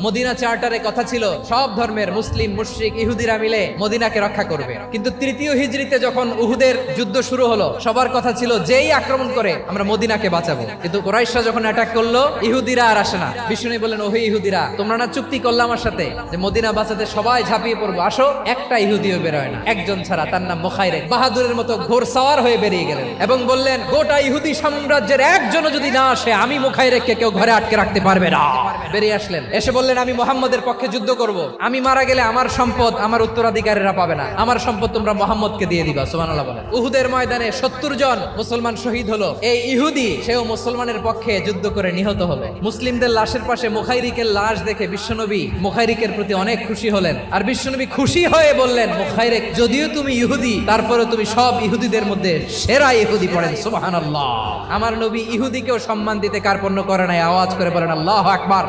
Medina চার্টারে কথা ছিল, সব ধর্মের মুসলিম, মুশরিক, ইহুদিরা মিলে মদিনাকে রক্ষা করবে। কিন্তু তৃতীয় হিজড়িতে যখন উহুদের যুদ্ধ শুরু হলো, সবার কথা ছিল, যেই আক্রমণ করে, আমরা মদিনাকে বাঁচাবো। কিন্তু কোরাইশরা যখন অ্যাটাক করল, ইহুদিরা আর আসে না। বিষ্ণু বললেন, ওহে ইহুদিরা, তোমরা না চুক্তি করলে আমার সাথে যে মদিনা বাঁচাতে সবাই ঝাঁপিয়ে পড়ব? আসো, একটা ইহুদিও বেরোয় না। একজন ছাড়া তার নাম মোখাইরে, বাহাদুরের মতো ঘোর সাওয়ার হয়ে বেরিয়ে গেলেন এবং বললেন, গোটা ইহুদি সাম্রাজ্যের একজনও যদি না আসে, আমি মুখাইরেককে কেউ ঘরে আটকে রাখতে পারবে না। বেরিয়ে আসলেন। এসে বললেন আমি মোহাম্মদের পক্ষে যুদ্ধ করব। আমি মারা গেলে আমার সম্পদ আমার উত্তরাধিকারীরা পাবে না। আমার সম্পদ তোমরা মোহাম্মদকে দিয়ে দিবা। সুবহানাল্লাহ বলেন। উহুদের ময়দানে সত্তর জন মুসলমান শহীদ হলো। এই ইহুদি, সেও মুসলমানের পক্ষে যুদ্ধ করে নিহত হলো। মুসলিমদের লাশের পাশে মুখাইরিকের লাশ দেখে বিশ্বনবী মুখাইরিকের প্রতি অনেক খুশি হলেন। আর বিশ্বনবী খুশি হয়ে বললেন, মুখাইরিক, যদিও তুমি ইহুদি তারপরে তুমি সব ইহুদিদের মধ্যে সেরা ইহুদি পড়েন। সুবহানাল্লাহ। আমার নবী ইহুদিকেও সম্মান দিতে কার্পণ্য করে নাই। আওয়াজ করে বলেন, আল্লাহ আকবার।